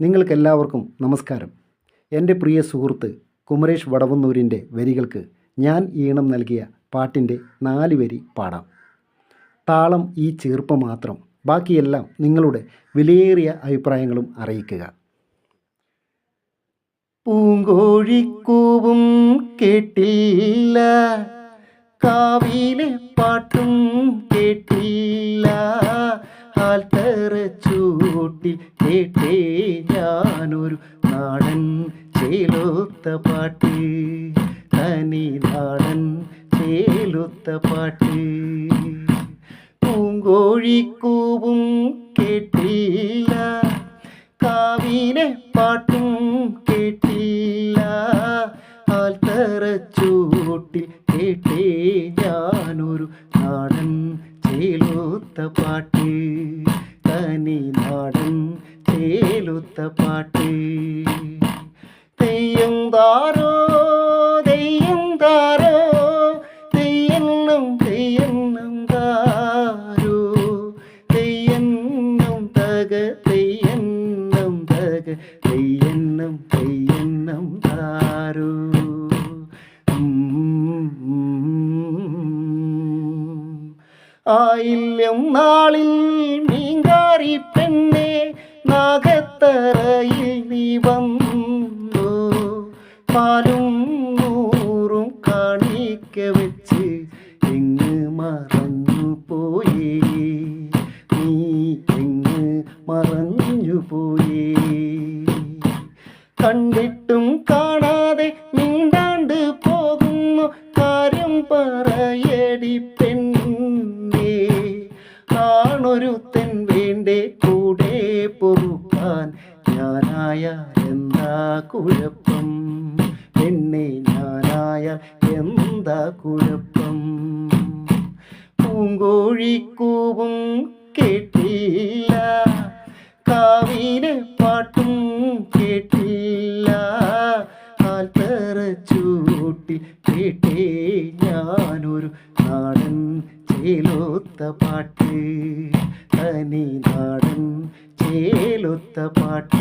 നിങ്ങൾക്കെല്ലാവർക്കും നമസ്കാരം. എന്റെ പ്രിയ സുഹൃത്ത് കുമരേഷ് വടവന്നൂരിന്റെ വരികൾക്ക് ഞാൻ ഈണം നൽകിയ പാട്ടിന്റെ നാല് വരി പാടാം. താളം ഈ ചീർപ്പ് മാത്രം ബാക്കിയെല്ലാം നിങ്ങളുടെ വിലയേറിയ അഭിപ്രായങ്ങളും അറിയിക്കുക. പൂങ്കോഴിക്കൂവും കേട്ടില്ല കാവിലെ പാട്ടും കേട്ടില്ല ആൽത്തറ ചൂട്ടിൽ കേട്ടേ ഞാനൊരു നാടൻ ചേലൊത്ത പാട്ട്. തനി നാടൻ ചേലൊത്ത പാട്ട്. പൂങ്കോഴിക്കൂവും കേട്ടില്ല. കാവിനെ പാട്ടും കേട്ടില്ല. ആൽത്തറ ചൂട്ടിൽ കേട്ടേ ഞാനൊരു നാടൻ ചേലൂത്ത പാട്ട്. തനി നാടൻ തേലുത്ത പാട്ട്. തെയ്യം താരോ തെയ്യം താരോ തെയ്യണ്ണം തെയ്യണ്ണം താരോ. തെയ്യണ്ണം തക തെയ്യണ്ണം തക തെയ്യണ്ണം തെയ്യണ്ണം താരോ. ആയില്യം നാളിൽ നാഗത്തറയിൽ നീ വന്നു. പാലും നൂറും കാണിക്ക വെച്ച് എങ്ങ് മറഞ്ഞു പോയി? നീ എങ്ങ് മറഞ്ഞു പോയി? കണ്ടിട്ടും കാണാതെ മിണ്ടാണ്ട് പോകുന്നു. കാര്യം പറയടി പെണ്ണേ. ആണൊരുത്തൻ വേണ്ടേ കൂടെ പൊറുക്കാൻ ഞാനായ എന്താ കുഴപ്പം? എന്നെ ഞാനായ എന്താ കുഴപ്പം? പൂങ്കോഴിക്കൂവും കേട്ടില്ല. കാവിലെ പാട്ടും കേട്ടില്ല. ചൂട്ടി കേട്ടേ ഞാനൊരു നാടൻ ചേലോത്ത പാട്ട്. തനി നാടൻ ചേലൊത്ത പാട്ട്